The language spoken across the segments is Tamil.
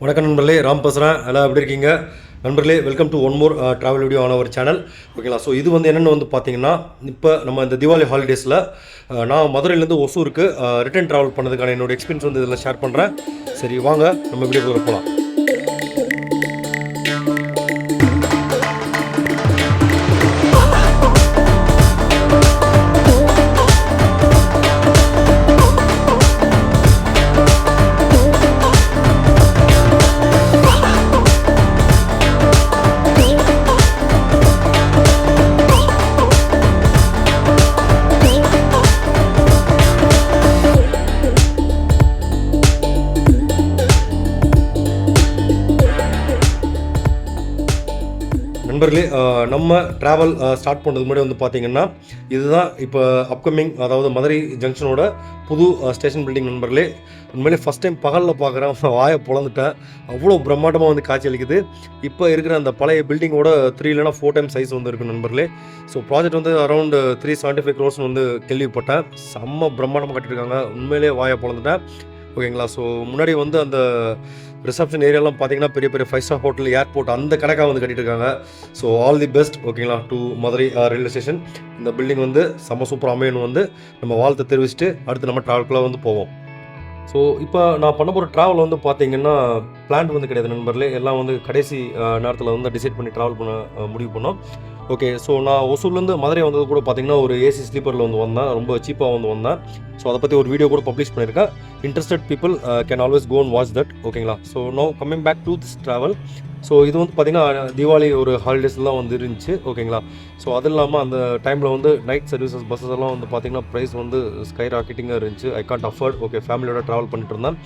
வணக்கம் நண்பர்களே ராம் பேசுகிறேன் எல்லாம் எப்படி இருக்கீங்க? நண்பர்களே welcome to one more travel video ஆன ஒரு சேனல் ஓகேங்களா ஸோ இது வந்து என்னென்னு வந்து பார்த்தீங்கன்னா இப்போ நம்ம இந்த தீபாவளி ஹாலிடேஸில் uh, நான் மதுரையிலேருந்து ஒசூருக்கு uh, ரிட்டர்ன் ட்ராவல் பண்ணதுக்கான என்னோட எக்ஸ்பீரியன்ஸ் வந்து இதில் ஷேர் பண்ணுறேன் சரி வாங்க நம்ம வீடியோ போகலாம் நம்ம ட்ராவல் ஸ்டார்ட் பண்ணுறது முன்னாடி வந்து பார்த்தீங்கன்னா இதுதான் இப்போ அப்கமிங் அதாவது மதுரை ஜங்ஷனோட புது ஸ்டேஷன் பில்டிங் நண்பர்களே. உண்மையிலே ஃபஸ்ட் டைம் பகலில் பார்க்குறேன் வாயை பொழந்துட்டேன். அவ்வளோ பிரம்மாண்டமாக வந்து காட்சி அளிக்குது. இப்போ இருக்கிற அந்த பழைய பில்டிங்கோட த்ரீ இல்லைனா ஃபோர் டைம் சைஸ் வந்து இருக்கும் நண்பர்களே. ஸோ ப்ராஜெக்ட் வந்து around three seventy five crores வந்து கேள்விப்பட்டேன். செம்ம பிரம்மாண்டமாக கட்டியிருக்காங்க. உண்மையிலே வாயை பிளந்துட்டேன் ஓகேங்களா? ஸோ முன்னாடி வந்து அந்த ரிசப்ஷன் ஏரியாலாம் பார்த்தீங்கன்னா பெரிய பெரிய ஃபைவ் ஸ்டார் ஹோட்டல் ஏர்போர்ட் அந்த கணக்காக வந்து கட்டிட்டு இருக்காங்க ஸோ ஆல் தி பெஸ்ட் ஓகேங்களா to Madurai uh, railway station இந்த பில்டிங் வந்து செம்ம சூப்பர் அமையணும் வந்து நம்ம வாழ்த்தை தெரிவிச்சுட்டு அடுத்து நம்ம ட்ராவல்குள்ளே வந்து போவோம். ஸோ இப்போ நான் பண்ண போகிற ட்ராவல் வந்து பார்த்தீங்கன்னா பிளான் வந்து கிடையாது நண்பர்களே. எல்லாம் வந்து கடைசி uh, நேரத்தில் வந்து டிசைட் பண்ணி ட்ராவல் பண்ண uh, முடிவு பண்ணோம். ஓகே ஸோ நான் ஒசூர்லேருந்து மதுரை வந்தது கூட பார்த்தீங்கன்னா ஒரு ஏசி ஸ்லீப்பரில் வந்து வந்தேன். ரொம்ப சீப்பாக வந்து வந்தேன். ஸோ அதை பற்றி ஒரு வீடியோ கூட பப்ளிஷ் பண்ணியிருக்கேன். Interested people can always go and watch that ஓகேங்களா so no coming back to this travel so இது வந்து பார்த்தீங்கன்னா தீபாவளி ஒரு ஹாலிடேஸ்லாம் வந்து இருந்துச்சு ஓகேங்களா ஸோ அது இல்லாமல் அந்த டைமில் வந்து நைட் சர்வீசஸ் பஸ்ஸஸ் எல்லாம் வந்து பார்த்தீங்கன்னா ப்ரைஸ் வந்து ஸ்கை ராக்கெட்டிங்காக இருந்துச்சு ஐ கான்ட் அஃபர்ட் ஓகே ஃபேமிலியோட ட்ராவல் பண்ணிட்டு இருந்தேன்.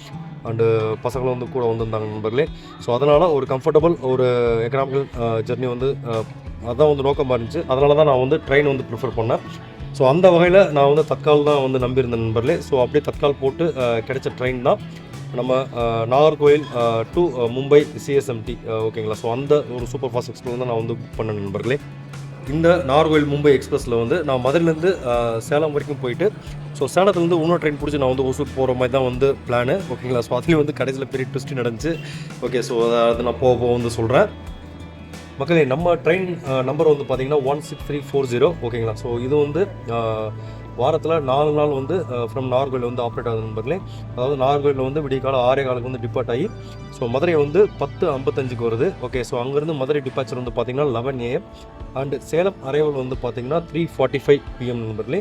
அண்டு uh, பசங்களும் வந்து கூட வந்திருந்தாங்க நண்பர்களே. ஸோ அதனால் ஒரு கம்ஃபர்டபுள் ஒரு எக்கனாமிக்கல் ஜெர்னி uh, வந்து uh, அதுதான் வந்து நோக்கமாக இருந்துச்சு அதனால தான் நான் வந்து ட்ரெயின் வந்து ப்ரிஃபர் பண்ணேன். ஸோ அந்த வகையில் நான் வந்து தற்கால் தான் வந்து நம்பியிருந்தேன் நண்பர்களே. ஸோ அப்படியே தற்கால் போட்டு கிடைச்ச ட்ரெயின் தான் நம்ம நாகர்கோவில் நாகர்கோயில் டு மும்பை சிஎஸ்எம்டி ஓகேங்களா ஸோ அந்த ஒரு சூப்பர் ஃபாஸ்ட் எக்ஸ்பிரஸ் தான் நான் வந்து புக் பண்ணேன் நண்பர்களே. இந்த நாகர்கோயில் மும்பை எக்ஸ்பிரஸில் வந்து நான் மதுரையிலேருந்து சேலம் வரைக்கும் போயிட்டு ஸோ சேலத்துலேருந்து இன்னொரு ட்ரெயின் பிடிச்சி நான் வந்து ஒசூர் போகிற மாதிரி தான் வந்து பிளானு ஓகேங்களா ஸோ அதுலேயும் வந்து கடைசியில் பெரிய ட்விஸ்ட்டு நடந்துச்சு. ஓகே ஸோ அதை நான் போக போக வந்து சொல்கிறேன் மக்களே நம்ம ட்ரெயின் நம்பர் வந்து பார்த்தீங்கன்னா one six three four zero ஓகேங்களா ஸோ இது வந்து வாரத்தில் நாலு நாள் வந்து ஃப்ரம் நார்கோயில் வந்து ஆப்ரேட் ஆகுது நண்பர்களே. அதாவது நார்கோயிலில் வந்து விடிய காலம் ஆறே காலுக்கு வந்து டிபார்ட் ஆகி ஸோ மதுரை வந்து பத்து ஐம்பத்தஞ்சுக்கு வருது. ஓகே ஸோ அங்கேருந்து மதுரை டிபார்ச்சர் வந்து பார்த்திங்கன்னா eleven AM and Salem arrival வந்து பார்த்தீங்கன்னா த்ரீ ஃபார்ட்டி ஃபைவ் பிஎம் நண்பர்களே.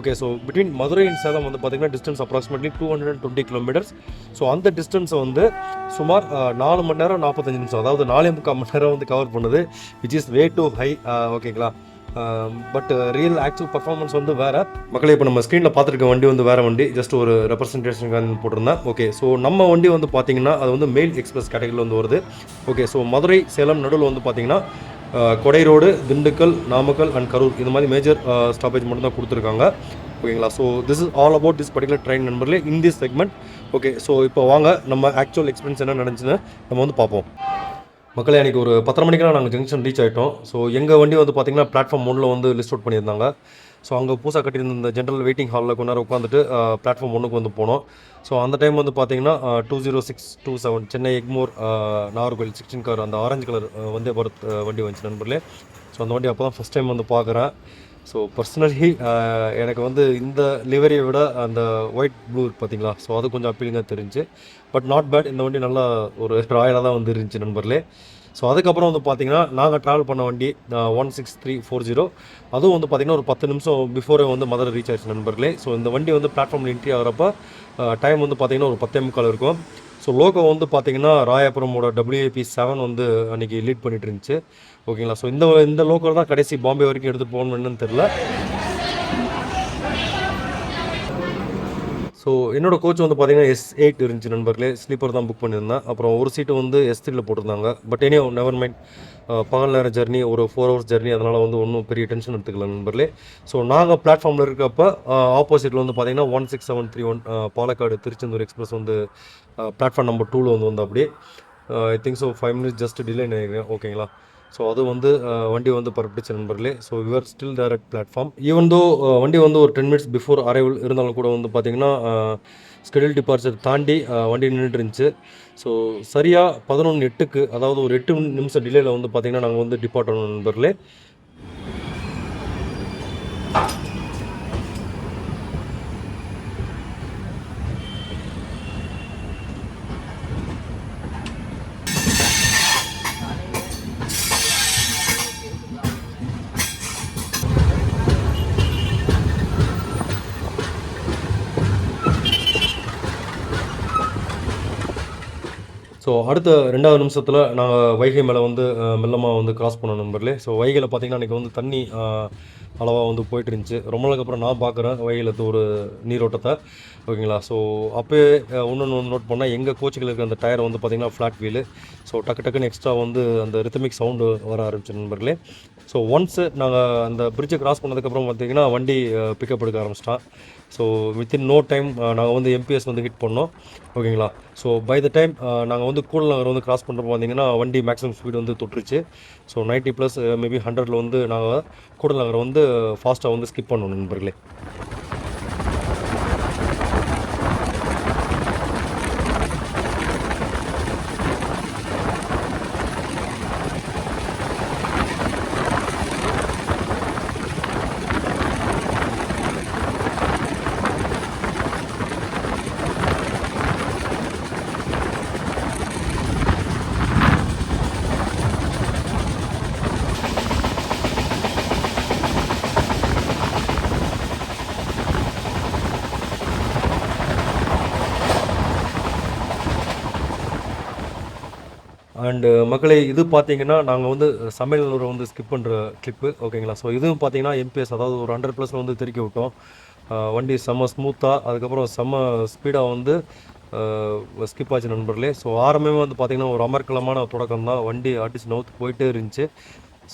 Okay so between Madurai and Salem வந்து பார்த்தீங்கன்னா distance approximately two hundred and twenty kilometers so அந்த டிஸ்டன்ஸை வந்து சுமார் நாலு மணி நேரம் நாற்பத்தஞ்சு நிமிஷம் அதாவது நாலே முக்கால் மணி நேரம் வந்து கவர் பண்ணுது which is way too high ஓகேங்களா பட் ரியல் ஆக்சுவல் பர்ஃபார்மன்ஸ் வந்து வேறு. மக்களே இப்போ நம்ம ஸ்க்ரீனில் பார்த்துருக்க வண்டி வந்து வேறு வண்டி ஜஸ்ட் ஒரு ரெப்ரஸன்டேஷனுக்காக போட்டிருந்தேன் ஓகே ஸோ நம்ம வண்டி வந்து பார்த்தீங்கன்னா அது வந்து மெயில் எக்ஸ்பிரஸ் கேட்டகரியில் வந்து வருது. ஓகே ஸோ மதுரை சேலம் நடுவில் வந்து பார்த்தீங்கன்னா கொடைரோடு கொடை ரோடு திண்டுக்கல் நாமக்கல் அண்ட் கரூர் இது மாதிரி மேஜர் ஸ்டாப்பேஜ் மட்டும் தான் கொடுத்துருக்காங்க. ஓகேங்களா so this is all about this particular train நம்பர்லே in this segment okay so இப்போ வாங்க நம்ம ஆக்சுவல் எக்ஸ்பீரியன்ஸ் என்ன நடந்துச்சுன்னு நம்ம வந்து பார்ப்போம். மக்களே அன்றைக்கி ஒரு பத்தரை மணிக்கெலாம் நாங்கள் ஜங்ஷன் ரீச் ஆகிட்டோம் ஸோ எங்கள் வண்டி வந்து பார்த்திங்கன்னா பிளாட்ஃபார்ம் ஒன்றில் வந்து லிஸ்ட் அவுட் பண்ணியிருந்தாங்க. ஸோ அங்கே பூசா கட்டியிருந்த ஜென்ரல் வெயிட்டிங் ஹாலில் கொஞ்ச நேரம் உட்காந்துட்டு பிளாட்ஃபார்ம் ஒன்றுக்கு வந்து போனோம். ஸோ அந்த டைம் வந்து பார்த்திங்கன்னா two zero six two seven Chennai Egmore Nagercoil sixteen car அந்த ஆரஞ்சு கலர் வந்தே பாரத் வண்டி வந்துச்சு நண்பர்களே. ஸோ அந்த வண்டி அப்போ தான் ஃபஸ்ட் டைம் வந்து பார்க்குறேன் ஸோ பர்சனலி uh, எனக்கு வந்து இந்த லிவரியை விட அந்த ஒயிட் ப்ளூ பார்த்தீங்களா ஸோ அது கொஞ்சம் அப்பீலிங்காக தெரிஞ்சு. பட் நாட் பேட் இந்த வண்டி நல்லா ஒரு ராயலாக தான் வந்து இருந்துச்சு நண்பர்களே. ஸோ அதுக்கப்புறம் வந்து பார்த்தீங்கன்னா நாங்கள் ட்ராவல் பண்ண வண்டி one six three four zero அதுவும் வந்து பார்த்தீங்கன்னா ஒரு பத்து நிமிஷம் பிஃபோரே வந்து மதுரை ரீச் ஆயிடுச்சு நண்பர்களே. ஸோ இந்த வண்டி வந்து பிளாட்ஃபார்மில் என்ட்ரி ஆகிறப்ப டைம் வந்து பார்த்தீங்கன்னா ஒரு பத்தே முக்கால் இருக்கும். ஸோ லோகோ வந்து பார்த்தீங்கன்னா ராயபுரமோட டபிள்யூஏபி செவன் வந்து அன்றைக்கி லீட் பண்ணிட்டு இருந்துச்சு. ஓகேங்களா? ஸோ இந்த இந்த லோக்கல் தான் கடைசி பாம்பே வரைக்கும் எடுத்து போகணுன்னு தெரில ஸோ என்னோட கோச் வந்து பார்த்தீங்கன்னா எஸ் எயிட் இருந்துச்சு நண்பர்களே. ஸ்லீப்பர் தான் புக் பண்ணியிருந்தேன். அப்புறம் ஒரு சீட்டு வந்து எஸ் த்ரீல போட்டிருந்தாங்க. பட் எனி நெவர் மைண்ட் பகல் நேர ஜர்னி ஒரு ஃபோர் ஹவர்ஸ் ஜர்னி அதனால் வந்து ஒன்றும் பெரிய டென்ஷன் எடுத்துக்கல நண்பர்களே. ஸோ நாங்கள் பிளாட்ஃபார்மில் இருக்கப்போ ஆப்போசிட்டில் வந்து பார்த்தீங்கன்னா one six seven three one Palakkad Tiruchendur express வந்து பிளாட்ஃபார்ம் நம்பர் டூவில் வந்து வந்து அப்படியே I think so five minutes just delay நினைக்கிறேன். ஓகேங்களா ஸோ அது வந்து வண்டி வந்து பரப்பிடுச்சு நண்பர்களே. So your still direct platform even though வண்டி வந்து ஒரு டென் மினிட்ஸ் பிஃபோர் அரைவல் இருந்தாலும் கூட வந்து பார்த்தீங்கன்னா ஸ்கெடியூல் டிபார்ச்சர் தாண்டி வண்டி நின்றுட்டு இருந்துச்சு ஸோ சரியாக பதினொன்று எட்டுக்கு அதாவது ஒரு எட்டு நிமிஷம் டிலேயில் வந்து பார்த்திங்கன்னா நாங்கள் வந்து டிபார்ட் ஆனோம் நண்பர்களே. ஸோ அடுத்த ரெண்டாவது நிமிஷத்தில் நாங்கள் வைகை மேலே வந்து மெல்லமாக வந்து கிராஸ் பண்ணோம் நண்பர்களே. ஸோ வைகையில் பார்த்தீங்கன்னா இன்றைக்கி வந்து தண்ணி அளவாக வந்து போயிட்டு இருந்துச்சு. ரொம்ப நாளுக்கு அப்புறம் நான் பார்க்குறேன் வைகையில் ஒரு நீரோட்டத்தை. ஓகேங்களா? ஸோ அப்போயே ஒன்று வந்து நோட் பண்ணால் எங்கள் கோச்சுகள் இருக்கிற அந்த டயர் வந்து பார்த்திங்கன்னா ஃப்ளாட் வீலு ஸோ டக்கு டக்குன்னு எக்ஸ்ட்ரா வந்து அந்த ரித்தமிக் சவுண்டு வர ஆரம்பிச்சு நண்பர்களே. ஸோ ஒன்ஸு நாங்கள் அந்த பிரிட்ஜை கிராஸ் பண்ணதுக்கப்புறம் பார்த்தீங்கன்னா வண்டி பிக்கப் எடுக்க ஆரம்பிச்சிட்டான். ஸோ வித்தின் நோ டைம் நாங்கள் வந்து எம்பிஎஸ் வந்து ஹிட் பண்ணோம். ஓகேங்களா ஸோ பை த டைம் நாங்கள் வந்து கூடநகர் வந்து கிராஸ் பண்ணுறப்போ பார்த்தீங்கன்னா வண்டி மேக்ஸிமம் ஸ்பீடு வந்து தொட்டுருச்சு. ஸோ 90 ப்ளஸ் மேபி ஹண்ட்ரடில் வந்து நாங்கள் கூடநகரை வந்து uh, ஃபாஸ்ட்டாக வந்து ஸ்கிப் பண்ணணும் நண்பர்களே. நேர்களை இது பார்த்தீங்கன்னா நாங்கள் வந்து சமையலூரை வந்து ஸ்கிப் பண்ணுற கிளிப்பு ஓகேங்களா ஸோ இதுவும் பார்த்தீங்கன்னா எம்பிஎஸ் அதாவது ஒரு ஹண்ட்ரட் ப்ளஸில் வந்து திருக்கி விட்டோம். வண்டி செம்ம ஸ்மூத்தாக அதுக்கப்புறம் செம்ம ஸ்பீடாக வந்து ஸ்கிப் ஆச்சு நண்பர்களே. ஸோ ஆரம்பமே வந்து பார்த்தீங்கன்னா ஒரு அமர்க்கலமான தொடக்கம் தான் வண்டி அடிச்சு நவுத்து போயிட்டே இருந்துச்சு.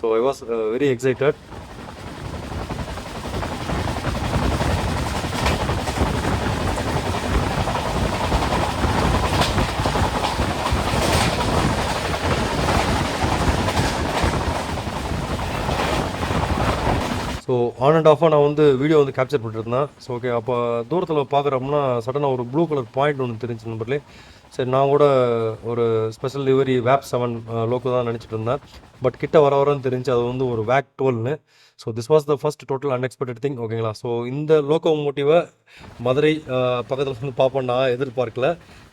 So I was very excited so on and ஆஃபாக நான் வந்து வீடியோ வந்து கேப்சர் பண்ணிட்டுருந்தேன். ஸோ ஓகே அப்போ தூரத்தில் பார்க்குறோம்னா சடனாக ஒரு ப்ளூ கலர் பாயிண்ட் ஒன்று தெரிஞ்சு நம்பர்லேயே சரி நான் கூட ஒரு ஸ்பெஷல் லிவரி வேப் செவன் லோக்கு தான் நினச்சிட்டு இருந்தேன். பட் கிட்ட வர வரன்னு தெரிஞ்சு அது வந்து ஒரு வேக் டுவெல்னு so this was the first total unexpected thing ஓகேங்களா ஸோ இந்த லோக்கோ மோட்டிவை மதுரை பக்கத்தில் வந்து பார்ப்போம் நான் எதிர்பார்க்கல.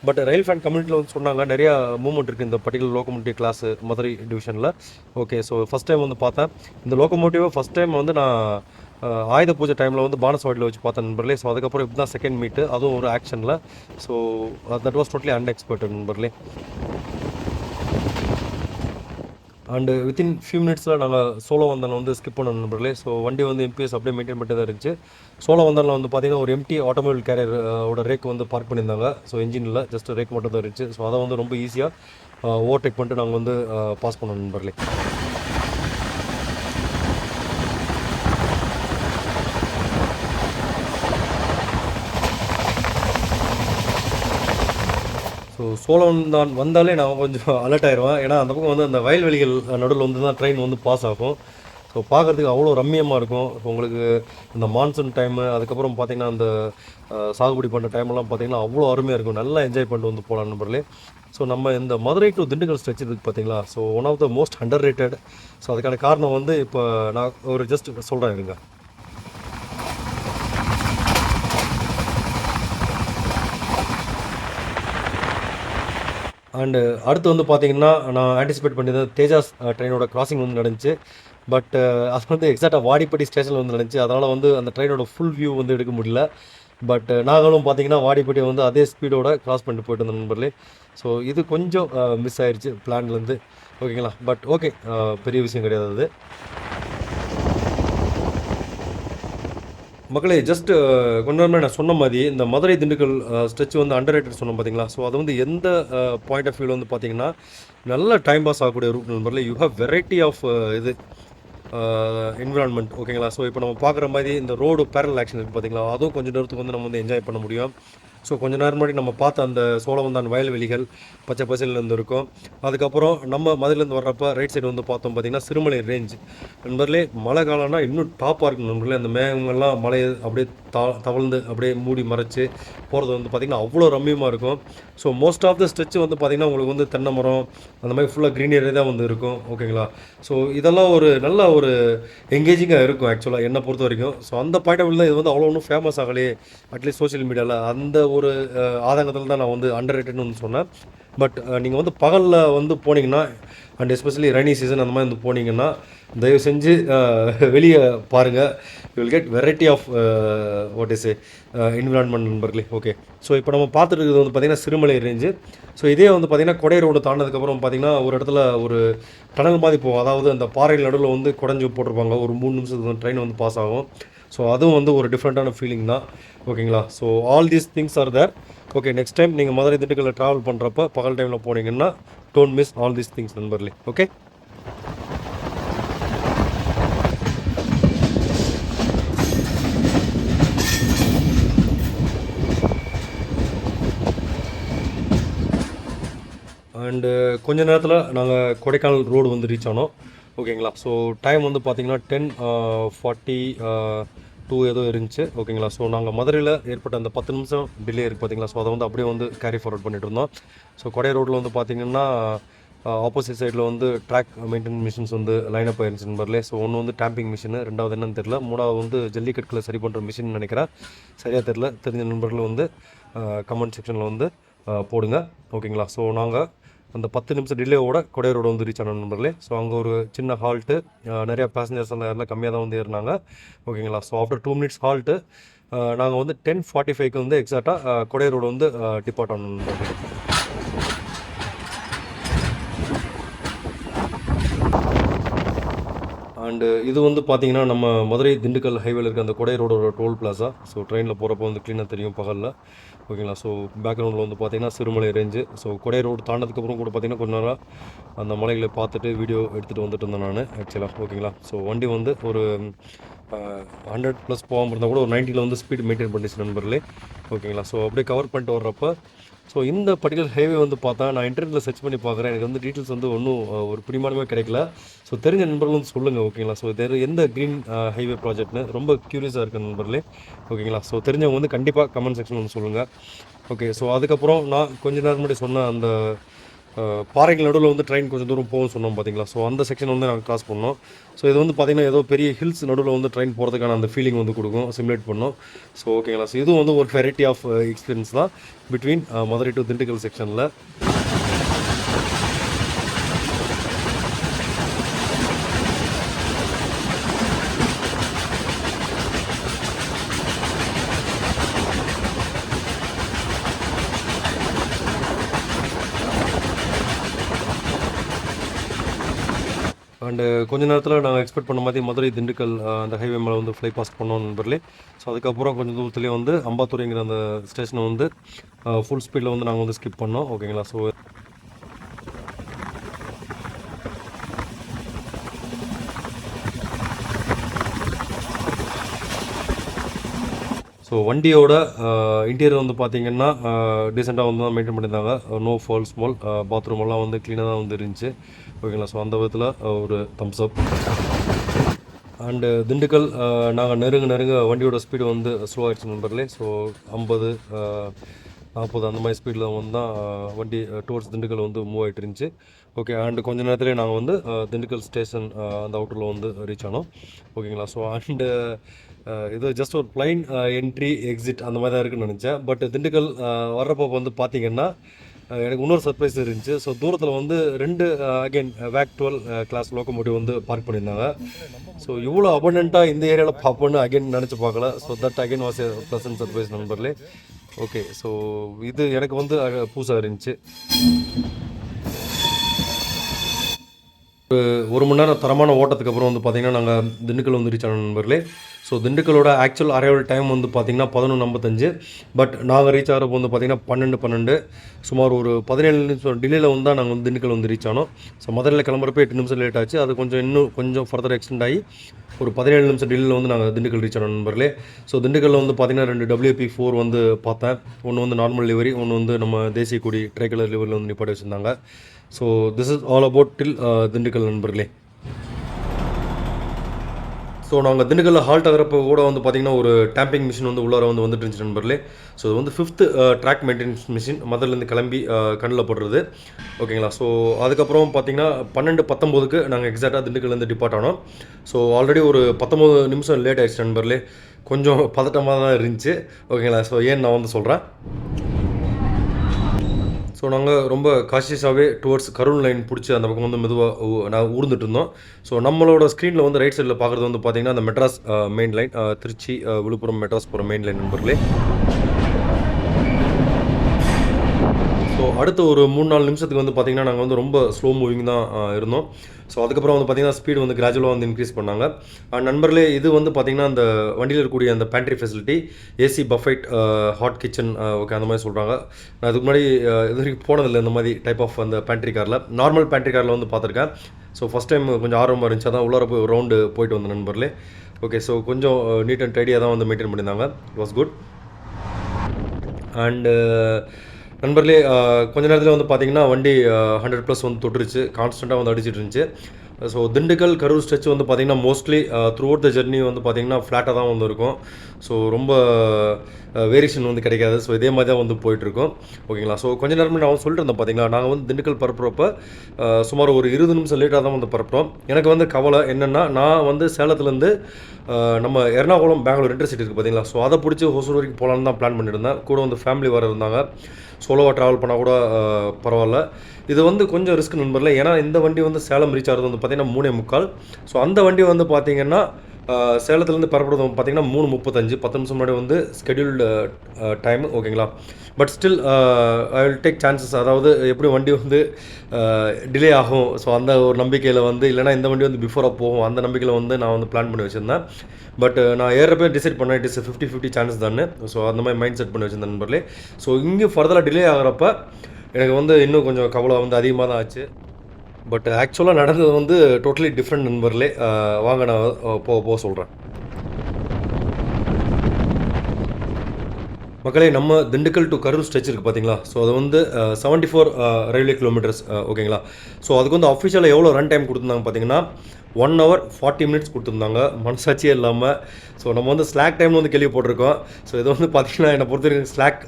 பட் ரயில் ஃபேன் கம்யூனிட்டியில் வந்து சொன்னாங்க நிறையா மூவ்மெண்ட் இருக்குது இந்த பர்டிகுலர் லோக்கோமோட்டிவ் கிளாஸ் மதுரை டிவிஷனில் ஓகே ஸோ ஃபஸ்ட் டைம் வந்து பார்த்தேன். இந்த லோக்கோமோட்டிவை ஃபஸ்ட் டைம் வந்து நான் uh, ஆயுத பூஜை டைமில் வந்து பானசவாடியில் வச்சு பார்த்தேன் நண்பர்களே. ஸோ அதுக்கப்புறம் இப்போ தான் செகண்ட் மீட்டு அதுவும் ஒரு ஆக்ஷனில் so that was totally unexpected நண்பர்களே. அண்டு வித்தின் ஃபியூ மினிட்ஸில் நாங்கள் சோலோ வந்தனில் வந்து ஸ்கிப் பண்ண நண்பர்களே. ஸோ வண்டி வந்து எம்பிஎஸ் அப்படியே மெயின்டைன் பண்ணிட்டு தான் இருந்துச்சு. சோலோ வந்தனில் வந்து பார்த்தீங்கன்னா ஒரு எம்டி ஆட்டோமொபைல் கேரியர் ஓட ரேக் வந்து பார்க் பண்ணியிருந்தாங்க. ஸோ இன்ஜினில் ஜஸ்ட் ரேக் மட்டும் தான் இருந்துச்சு. ஸோ அதை வந்து ரொம்ப ஈஸியாக ஓவர்டேக் பண்ணிட்டு நாங்கள் வந்து பாஸ் பண்ணோம் நண்பர்களே ஸோ சோழம் தான் வந்தாலே நான் கொஞ்சம் அலர்ட் ஆயிடுவேன் ஏன்னா அந்த பக்கம் வந்து அந்த வயல்வெளிகள் நடுவில் வந்து தான் ட்ரெயின் வந்து பாஸ் ஆகும். ஸோ பார்க்குறதுக்கு அவ்வளோ ரம்மியமாக இருக்கும். உங்களுக்கு இந்த மான்சூன் டைமு அதுக்கப்புறம் பார்த்தீங்கன்னா அந்த சாகுபடி பண்ணுற டைம்லாம் பார்த்தீங்கன்னா அவ்வளோ அருமையாக இருக்கும். நல்லா என்ஜாய் பண்ணிட்டு வந்து போகலாம் நண்பர்களே. ஸோ நம்ம இந்த மதுரை டு திண்டுக்கல் ஸ்ட்ரெச் இருக்குது பார்த்தீங்களா? So one of the most underrated so அதுக்கான காரணம் வந்து இப்போ நான் ஒரு ஜஸ்ட் சொல்கிறேன் இருங்க. அண்டு uh, அடுத்து வந்து பார்த்தீங்கன்னா நான் ஆன்டிசிபேட் பண்ணியிருந்தேன் தேஜாஸ் uh, ட்ரெயினோட கிராசிங் வந்து நடந்துச்சு. பட் uh, அது வந்து எக்ஸாக்டாக வாடிப்பட்டி ஸ்டேஷனில் வந்து நடந்துச்சு. அதனால் வந்து அந்த ட்ரெயினோட ஃபுல் வியூ வந்து எடுக்க முடியல. பட் நாங்களும் பார்த்தீங்கன்னா வாடிப்பட்டியை வந்து அதே ஸ்பீடோட கிராஸ் பண்ணிட்டு போயிட்டு இருந்தோம் நண்பர்களே. ஸோ இது கொஞ்சம் மிஸ் ஆயிடுச்சு பிளான்லேருந்து ஓகேங்களா பட் ஓகே பெரிய விஷயம் கிடையாது அது. மக்களே ஜஸ்ட் கொண்டாடுமே நான் சொன்ன மாதிரி இந்த மதுரை திண்டுக்கல் ஸ்ட்ரெச் வந்து அண்டர் ரேட்டட் சொன்னோம் பார்த்தீங்களா ஸோ அது வந்து எந்த பாயிண்ட் ஆஃப் வியூவில் வந்து பார்த்தீங்கன்னா நல்ல டைம் பாஸ் ஆகக்கூடிய ரூட் நண்பர்களே யூ ஹவ் வெரைட்டி ஆஃப் இது என்விரான்மெண்ட் ஓகேங்களா ஸோ இப்போ நம்ம பார்க்குற மாதிரி இந்த ரோடு பேரல் ஆக்ஷன் இருக்குது பார்த்தீங்களா அதுவும் கொஞ்சம் நேரத்துக்கு வந்து நம்ம வந்து என்ஜாய் பண்ண முடியும். ஸோ கொஞ்ச நேரம் முன்னாடி நம்ம பார்த்த அந்த சோழவந்தான் வயல்வெளிகள் பச்சை பசையில் இருக்கும் அதுக்கப்புறம் நம்ம மதுரையிலேருந்து வர்றப்ப ரைட் சைடு வந்து பார்த்தோம் பார்த்தீங்கன்னா சிறுமலை ரேஞ்ச் நண்பர்களே மழை காலம்னா இன்னும் டாப்பாக இருக்கும் நண்பர்களே. அந்த மேகங்கள்லாம் மலையை அப்படியே தா தவழ்ந்து அப்படியே மூடி மறைச்சு போகிறது வந்து பார்த்திங்கன்னா அவ்வளோ ரம்மியமாக இருக்கும். So most of the stretch வந்து பார்த்திங்கன்னா உங்களுக்கு வந்து தென்னை மரம் அந்த மாதிரி ஃபுல்லாக க்ரீனரி தான் வந்து இருக்கும். ஓகேங்களா ஸோ இதெல்லாம் ஒரு நல்ல ஒரு எங்கேஜிங்காக இருக்கும் ஆக்சுவலாக என்னை பொறுத்த வரைக்கும். ஸோ அந்த பாயிண்ட் ஆஃப் வியூவில் இது வந்து அவ்வளோ ஒன்றும் ஃபேமஸ் ஆகலையே. அட்லீஸ்ட் சோஷியல் மீடியாவில் அந்த ஒரு ஆதங்கத்தில் தான் நான் வந்து அண்டர் ரேட்டட்னு வந்து சொன்னேன் பட் நீங்கள் வந்து பகலில் வந்து போனீங்கன்னா அண்ட் எஸ்பெஷலி ரெய்னி சீசன் அந்த மாதிரி வந்து போனீங்கன்னா தயவு செஞ்சு வெளியே பாருங்கள் you will get variety of what is environment நண்பர்களே. ஓகே ஸோ இப்போ நம்ம பார்த்துட்டு இருக்கிறது வந்து பார்த்திங்கன்னா சிறுமலை ரேஞ்சு ஸோ இதே வந்து பார்த்திங்கன்னா கொடை ரோடு தாண்டதுக்கப்புறம் பார்த்திங்கன்னா ஒரு இடத்துல ஒரு டனல் மாதிரி போகும். அதாவது அந்த பாறை நடுவில் வந்து குடஞ்சி போட்டிருப்பாங்க. ஒரு மூணு நிமிஷத்துக்கு ட்ரெயின் வந்து பாஸ் ஆகும். ஸோ அதுவும் வந்து ஒரு டிஃப்ரெண்ட்டான ஃபீலிங் தான். ஓகேங்களா? So all these things are there okay next time நீங்கள் மதுரை திண்டுக்கல்ல ட்ராவல் பண்ணுறப்ப பகல் டைமில் போனீங்கன்னா don't miss all these things நண்பர்களே. ஓகே அண்டு கொஞ்ச நேரத்தில் நாங்கள் கொடைக்கானல் ரோடு வந்து ரீச் ஆனோம். ஓகேங்களா ஸோ டைம் வந்து பார்த்தீங்கன்னா டென் ஃபார்ட்டி uh, டூ ஏதோ இருந்துச்சு ஓகேங்களா ஸோ நாங்கள் மதுரையில் ஏற்பட்ட அந்த பத்து நிமிஷம் டிலே இருக்குது பார்த்தீங்களா ஸோ அதை வந்து அப்படியே வந்து கேரி ஃபார்வர்ட் பண்ணிட்டு இருந்தோம். ஸோ கொடை ரோட்டில் வந்து பார்த்தீங்கன்னா ஆப்போசிட் uh, சைடில் வந்து ட்ராக் மெயின்டைன் மிஷின்ஸ் வந்து லைன் அப் ஆயிருந்துச்சு நம்பர்லே ஸோ ஒன்று வந்து டேம்பிங் மிஷின் ரெண்டாவது என்னன்னு தெரியல. மூணாவது வந்து ஜல்லிக்கட்டுகளை சரி பண்ணுற மிஷின் நினைக்கிறேன். சரியாக தெரில தெரிஞ்ச நண்பர்கள் வந்து uh, கமெண்ட் செக்ஷனில் வந்து uh, போடுங்க ஓகேங்களா ஸோ நாங்கள் அந்த பத்து நிமிஷம் டிலேவோட ரோடு வந்து ரீச் ஆன நண்பர்களே. ஸோ அங்கே ஒரு சின்ன ஹால்ட்டு நிறையா பேசஞ்சர்ஸ் அந்த இடத்துல கம்மியாக தான் வந்து ஏறினாங்க. ஓகேங்களா so after two minutes halt நாங்கள் வந்து டென் ஃபார்ட்டி ஃபைவ்க்கு வந்து எக்ஸாக்டாக கொடையரோடு வந்து டிபார்ட் ஆனோம் அண்டு இது வந்து பார்த்தீங்கன்னா நம்ம மதுரை திண்டுக்கல் ஹைவேல இருக்க அந்த கொடை ரோடோட டோல் பிளாசா ஸோ ட்ரெயினில் போகிறப்போ வந்து க்ளீனாக தெரியும் பகலில். ஓகேங்களா? ஸோ பேக்ரவுண்டில் வந்து பார்த்தீங்கன்னா Sirumalai range so Kodai road தாண்டதுக்கப்புறம் கூட பார்த்தீங்கன்னா கொஞ்ச நேரம் அந்த மலைகளை பார்த்துட்டு வீடியோ எடுத்துகிட்டு வந்துட்டு இருந்தேன் நான் ஆக்சுவலாக ஓகேங்களா? ஸோ வண்டி வந்து ஒரு ஹண்ட்ரட் ப்ளஸ் போகாமல் இருந்தால் கூட ஒரு நைன்ட்டியில் வந்து ஸ்பீட் மெயின்டைன் பண்ணிச்சு நண்பர்களே. ஓகேங்களா? ஸோ அப்படியே கவர் பண்ணிட்டு வர்றப்போ ஸோ இந்த பர்டிகுலர் ஹைவே வந்து பார்த்தா நான் இன்டர்நெட்டில் சர்ச் பண்ணி பார்க்குறேன். எனக்கு வந்து டீட்டெயில்ஸ் வந்து ஒன்றும் ஒரு பிடிமானமே கிடைக்கல. ஸோ தெரிஞ்ச நண்பர்கள் வந்து சொல்லுங்கள் ஓகேங்களா ஸோ இது எந்த க்ரீன் ஹைவே ப்ராஜெக்ட்னு ரொம்ப க்யூரியஸாக இருக்க நண்பர்களே ஓகேங்களா ஸோ தெரிஞ்சவங்க வந்து கண்டிப்பாக கமெண்ட் செக்ஷன் வந்து சொல்லுங்கள் ஓகே ஸோ அதுக்கப்புறம் நான் கொஞ்ச நேரம் முன்னாடி சொன்ன அந்த பாறைகள் நடுவில் வந்து ட்ரெயின் கொஞ்சம் தூரம் போகும் சொன்னோம் பார்த்தீங்களா ஸோ அந்த செக்ஷன் வந்து நாங்கள் கிராஸ் பண்ணோம். ஸோ இது வந்து பார்த்தீங்கன்னா ஏதோ பெரிய ஹில்ஸ் நடுவில் வந்து ட்ரெயின் போகிறதுக்கான அந்த ஃபீலிங் வந்து கொடுக்கும். சிமுலேட் பண்ணோம். ஸோ ஓகேங்களா ஸோ இதுவும் வந்து ஒரு வெரைட்டி ஆஃப் எக்ஸ்பீரியன்ஸ் தான் பிட்வீன் மதுரை டு திண்டுக்கல் செக்ஷனில் அண்டு uh, கொஞ்ச நேரத்தில் நாங்கள் எக்ஸ்பெக்ட் பண்ண மாதிரி மதுரை திண்டுக்கல் uh, அந்த ஹைவே மேலே வந்து ஃப்ளை பாஸ் பண்ணோம் நண்பர்களே. ஸோ அதுக்கப்புறம் கொஞ்சம் தூரத்துலேயே வந்து அம்பாத்துறைங்கிற அந்த ஸ்டேஷனை வந்து uh, ஃபுல் ஸ்பீடில் வந்து நாங்கள் வந்து ஸ்கிப் பண்ணோம். ஓகேங்களா ஸோ ஸோ வண்டியோட இன்டீரியர் வந்து பார்த்தீங்கன்னா டீசெண்டாக வந்து தான் மெயின்டைன் பண்ணியிருந்தாங்க நோ ஃபால் ஸ்மால் பாத்ரூம் எல்லாம் வந்து க்ளீனாக தான் வந்து இருந்துச்சு. ஓகேங்களா? ஸோ அந்த விதத்தில் ஒரு தம்ஸ் அப் அண்டு திண்டுக்கல் நாங்கள் நெருங்க நெருங்க வண்டியோட ஸ்பீடு வந்து ஸ்லோ ஆகிடுச்சு நண்பர்களே. ஸோ ஐம்பது நாற்பது அந்த மாதிரி ஸ்பீடில் வந்து தான் வண்டி டுவர்ட்ஸ் திண்டுக்கல் வந்து மூவ் ஆகிட்டு இருந்துச்சு. ஓகே அண்டு கொஞ்ச நேரத்துலேயே நாங்கள் வந்து திண்டுக்கல் ஸ்டேஷன் அந்த அவுட்டரில் வந்து ரீச் ஆனோம். ஓகேங்களா? ஸோ அண்டு இது ஜஸ்ட் ஒரு பிளைன் என்ட்ரி எக்ஸிட் அந்த மாதிரி தான் இருக்குன்னு நினச்சேன். பட் திண்டுக்கல் வர்றப்போ வந்து பார்த்தீங்கன்னா எனக்கு இன்னொரு சர்ப்ரைஸ் இருந்துச்சு. ஸோ தூரத்தில் வந்து ரெண்டு அகைன் வேக் டுவெல் கிளாஸ் லோக்கோமோட்டிவ் வந்து பார்க் பண்ணியிருந்தாங்க. ஸோ இவ்வளோ அபண்டண்ட்டாக இந்த ஏரியாவில் பார்ப்போன்னு அகெயின் நினச்சி பார்க்கல. So that again was pleasant surprise நண்பர்களே. ஓகே ஸோ இது எனக்கு வந்து புதுசாக இருந்துச்சு. ஒரு மணி நேரம் தரமான ஓட்டத்துக்கு அப்புறம் வந்து பார்த்திங்கன்னா நாங்கள் திண்டுக்கல் வந்து ரீச் ஆன நண்பர்களே. ஸோ திண்டுக்கலோட ஆக்சுவல் அரைவல் டைம் வந்து பார்த்திங்கன்னா பதினொன்று ஐம்பத்தஞ்சு. பட் நாங்கள் ரீச் ஆகிறப்போ வந்து பார்த்திங்கன்னா பன்னெண்டு பன்னெண்டு. சுமார் ஒரு பதினேழு நிமிஷம் டிலேயில் வந்து தான் நாங்கள் வந்து திண்டுக்கல் வந்து ரீச் ஆனோம். ஸோ மதுரையில் கிளம்புறப்போ எட்டு நிமிஷம் லேட் ஆச்சு. அது கொஞ்சம் இன்னும் கொஞ்சம் ஃபர்தர் எக்ஸ்டெண்ட் ஆகி ஒரு பதினேழு நிமிஷம் டெல்லியில் வந்து நாங்கள் திண்டுக்கல் ரீச் ஆனோம் நண்பர்களே. ஸோ திண்டுக்கல்லில் வந்து பார்த்திங்கன்னா ரெண்டு டபிள்யூபி ஃபோர் வந்து பார்த்தேன். ஒன்று வந்து நார்மல் லிவரி ஒன்று வந்து நம்ம தேசிய கொடி ட்ரை கலர் லிவரில் வந்து நிப்பாட்டி வச்சுருந்தாங்க. So this is all about till Dindigul நண்பர்களே. ஸோ நாங்கள் திண்டுக்கல்ல ஹால்ட் ஆகிறப்ப கூட வந்து பார்த்திங்கன்னா ஒரு டேம்பிங் மிஷின் வந்து உள்ளார வந்து வந்துட்டு இருந்துச்சு நண்பர்களே. ஸோ இது வந்து ஃபிஃப்த்து ட்ராக் மெயின்டெனன்ஸ் மிஷின் மதுரிலேருந்து கிளம்பி uh, கண்ணில் போடுறது. ஓகேங்களா ஸோ அதுக்கப்புறம் பார்த்தீங்கன்னா பன்னெண்டு பத்தொம்போதுக்கு நாங்கள் எக்ஸாக்டாக திண்டுக்கல்லேருந்து டிபார்ட் ஆனோம். ஸோ ஆல்ரெடி ஒரு பத்தொம்போது நிமிஷம் லேட் ஆயிடுச்சு நண்பர்களே. கொஞ்சம் பதட்டமாக தான் இருந்துச்சு. ஓகேங்களா ஸோ ஏன் நான் வந்து சொல்கிறேன் ஸோ நாங்கள் ரொம்ப காஷியஸாகவே டுவர்ட்ஸ் கருண் லைன் பிடிச்சி அந்த பக்கம் வந்து மெதுவாக நான் ஊர்ந்துட்டு இருந்தோம் ஸோ நம்மளோட ஸ்க்ரீனில் வந்து ரைட் சைடில் பார்க்குறது வந்து பார்த்திங்கன்னா அந்த மெட்ராஸ் மெயின் லைன் திருச்சி விழுப்புரம் மெட்ராஸ் போகிற மெயின் லைன் நண்பர்களே. ஸோ அடுத்த ஒரு மூணு நாலு நிமிஷத்துக்கு வந்து பார்த்திங்கன்னா நாங்கள் வந்து ரொம்ப ஸ்லோ மூவிங் தான் இருந்தோம். ஸோ அதுக்கப்புறம் வந்து பார்த்திங்கன்னா ஸ்பீடு வந்து கிராஜுவலாக வந்து இன்க்ரீஸ் பண்ணாங்க. நண்பர்களே இது வந்து பார்த்திங்கன்னா அந்த வண்டியில் இருக்கக்கூடிய அந்த pantry facility AC buffet hot kitchen okay அந்த மாதிரி சொல்கிறாங்க நான் அதுக்கு முன்னாடி uh, இது வரைக்கும் போனதில்லை இந்த மாதிரி டைப் ஆஃப் அந்த பேண்ட்ரி காரில் நார்மல் பேண்ட்ரி காரில் வந்து பார்த்துருக்கேன் ஸோ ஃபஸ்ட் டைம் கொஞ்சம் ஆர்வமாக இருந்துச்சு. அதான் உள்ளார போய் ரவுண்டு போயிட்டு வந்த நண்பர்களே. ஓகே ஸோ கொஞ்சம் நீட் அண்ட் டைடியாக தான் வந்து மெயின்டைன் பண்ணியிருந்தாங்க. இட் வாஸ் குட் அண்டு நண்பர்களே கொஞ்ச நேரத்தில் வந்து பார்த்தீங்கன்னா வண்டி ஹண்ட்ரட் ப்ளஸ் வந்து தொட்டுருச்சு. கான்ஸ்டண்ட்டாக வந்து அடிச்சிட்டு இருந்துச்சு. ஸோ திண்டுக்கல் கரூர் ஸ்ட்ரெச் வந்து பார்த்தீங்கன்னா mostly throughout the journey வந்து பார்த்தீங்கன்னா ஃப்ளாட்டாக தான் வந்து இருக்கும். ஸோ ரொம்ப வேரியேஷன் வந்து கிடைக்காது. ஸோ இதே மாதிரி தான் வந்து போயிட்டுருக்கோம். ஓகேங்களா ஸோ கொஞ்ச நேரம் நான் சொல்லிட்டு இருந்தேன் பார்த்தீங்களா நாங்கள் வந்து திண்டுக்கல் பரப்புறப்ப சுமார் ஒரு இருபது நிமிஷம் லேட்டாக தான் வந்து பரப்புறோம் எனக்கு வந்து கவலை என்னென்னா நான் வந்து சேலத்துலேருந்து நம்ம எர்ணாகுளம் பெங்களூர் இன்டர்சிட்டி இருக்குது பார்த்தீங்களா ஸோ அதை பிடிச்சி ஹொசூர் வரைக்கும் போகலான்னு தான் பிளான் பண்ணியிருந்தேன் கூட வந்து ஃபேமிலி வர இருந்தாங்க. சோலோவாக ட்ராவல் பண்ணால் கூட பரவாயில்ல. இது வந்து கொஞ்சம் ரிஸ்க் நண்பரில் ஏன்னா இந்த வண்டி வந்து சேலம் ரீச் ஆகிறது வந்து பார்த்திங்கன்னா மூணே முக்கால். ஸோ அந்த வண்டி வந்து பார்த்தீங்கன்னா சேலத்துலேருந்து பரப்புறது பார்த்தீங்கன்னா மூணு முப்பத்தஞ்சு. பத்து நிமிஷம் முன்னாடி வந்து ஸ்கெடியூல்டு டைம் ஓகேங்களா but still I will take chances அதாவது எப்படி வண்டி வந்து டிலே ஆகும். ஸோ அந்த ஒரு நம்பிக்கையில் வந்து இல்லைனா இந்த வண்டி வந்து பிஃபோராக போகும். அந்த நம்பிக்கையில் வந்து நான் வந்து பிளான் பண்ணி வச்சுருந்தேன். பட் நான் ஏறப்பே டிசைட் பண்ணேன். It is fifty fifty chance தானே ஸோ அந்த மாதிரி மைண்ட் செட் பண்ணி வச்சிருந்தேன் நண்பர்களே. ஸோ இங்கே ஃபர்தராக டிலே ஆகிறப்ப எனக்கு வந்து இன்னும் கொஞ்சம் கவலை வந்து அதிகமாக தான் ஆச்சு. பட் ஆக்சுவலாக நடந்தது வந்து டோட்டலி டிஃப்ரெண்ட் நண்பர்களே வாங்க நான் போக போக சொல்கிறேன் மக்களே நம்ம திண்டுக்கல் டு கரூர் ஸ்ட்ரெச் இருக்குது பார்த்தீங்களா ஸோ அது வந்து செவன்ட்டி ஃபோர் ரயில்வே கிலோமீட்டர்ஸ் ஓகேங்களா ஸோ அதுக்கு வந்து அஃபிஷியலாக எவ்வளோ ரன் டைம் கொடுத்துருந்தாங்க பார்த்தீங்கன்னா ஒன் ஹவர் ஃபார்ட்டி மினிட்ஸ் கொடுத்துருந்தாங்க. மனசாட்சியே இல்லாமல் ஸோ நம்ம வந்து ஸ்லாக் டைம் வந்து கேள்விப்பட்டிருக்கோம் ஸோ இது வந்து பார்த்தீங்கன்னா என்னை பொறுத்த வரைக்கும் ஸ்லாக்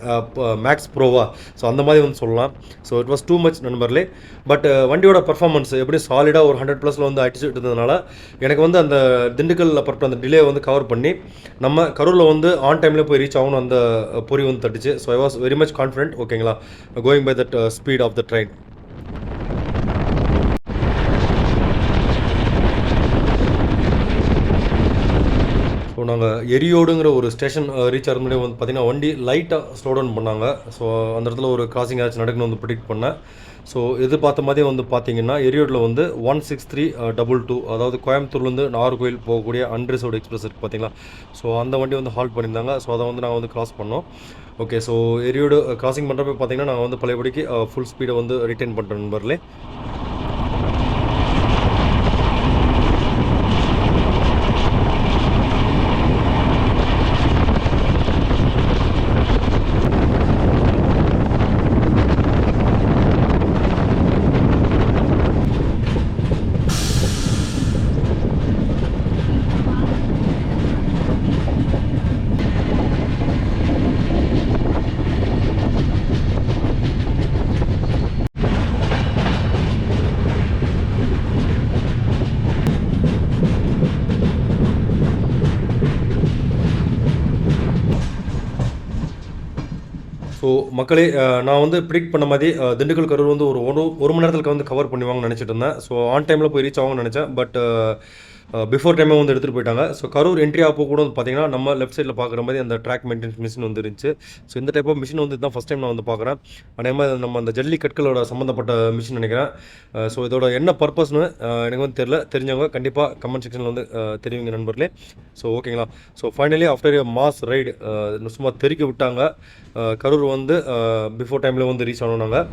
மேக்ஸ் ப்ரோவா ஸோ அந்த மாதிரி வந்து சொல்லலாம். So it was too much நண்பர்களே. பட் வண்டியோட பர்ஃபார்மன்ஸ் எப்படி சாலிடாக ஒரு ஹண்ட்ரட் ப்ளஸில் வந்து அடிச்சுட்டு இருந்ததுனால எனக்கு வந்து அந்த திண்டுக்கல்ல பட்டு அந்த டிலே வந்து கவர் பண்ணி நம்ம கரூரில் வந்து ஆன் டைமில் போய் ரீச் ஆகணும் அந்த பொறி வந்து தட்டுச்சு. So I was very much confident ஓகேங்களா going by that speed of the train நாங்கள் எரியோடுங்கிற ஒரு ஸ்டேஷன் ரீச் ஆகிற முன்னாடி வந்து பார்த்தீங்கன்னா வண்டி லைட்டாக ஸ்லோ டவுன் பண்ணாங்க. ஸோ அந்த இடத்துல ஒரு கிராசிங் ஆச்சு நடக்கணும் வந்து ப்ரிடிக்ட் பண்ணேன். ஸோ எதிர்பார்த்த மாதிரி மாதிரியே வந்து பார்த்தீங்கன்னா எரியோடில் வந்து one six three double two அதாவது கோயம்புத்தூர்லேருந்து நாகர்கோயில் போகக்கூடிய அன்ரிசர்வ்டு எக்ஸ்பிரஸ் இருக்குது பார்த்தீங்களா ஸோ அந்த வண்டி வந்து ஹால்ட் பண்ணியிருந்தாங்க. ஸோ அதை வந்து நாங்கள் வந்து கிராஸ் பண்ணோம். ஓகே ஸோ எரியோடு கிராசிங் பண்ணுறப்ப பார்த்தீங்கன்னா நாங்கள் வந்து பழையபடிக்கு ஃபுல் ஸ்பீடை வந்து ரிட்டைன் பண்ணுற நண்பர்களே ஸோ மக்களே நான் வந்து ப்ரிடிக்ட் பண்ண மாதிரி திண்டுக்கல் கரூர் வந்து ஒரு ஒரு மணி நேரத்துக்கு வந்து கவர் பண்ணுவாங்கன்னு நினச்சிட்டு இருந்தேன். ஸோ ஆன் டைமில் போய் ரீச் ஆகும்னு நினச்சேன். பட் Uh, பிஃபோர் டைமே வந்து எடுத்துகிட்டு போயிட்டாங்க. ஸோ கரூர் என்ட்ரி ஆப்போ கூட வந்து பார்த்தீங்கன்னா நம்ம லெஃப்ட் சைடில் பார்க்குற மாதிரி அந்த ட்ராக் மெயின்டெனன்ஸ் மிஷின் வந்து இருந்துச்சு. ஸோ இந்த டைப் ஆஃப் மிஷின் வந்து தான் ஃபஸ்ட் டைம் நான் வந்து பார்க்குறேன் அதே மாதிரி நம்ம அந்த ஜல்லி கற்களோட சம்மந்தப்பட்ட மிஷின் நினைக்கிறேன். Uh, ஸோ இதோட என்ன பர்பஸ்னு uh, எனக்கு வந்து தெரியல. தெரிஞ்சவங்க கண்டிப்பாக கமெண்ட் செக்ஷனில் வந்து தெரியுங்க தெரிவிங்க நண்பர்களே. ஸோ ஓகேங்களா so finally after mass ride சும்மா தெறிக்க விட்டாங்க. கரூர் வந்து பிஃபோர் டைமில் வந்து ரீச் ஆனோம் நாங்கள்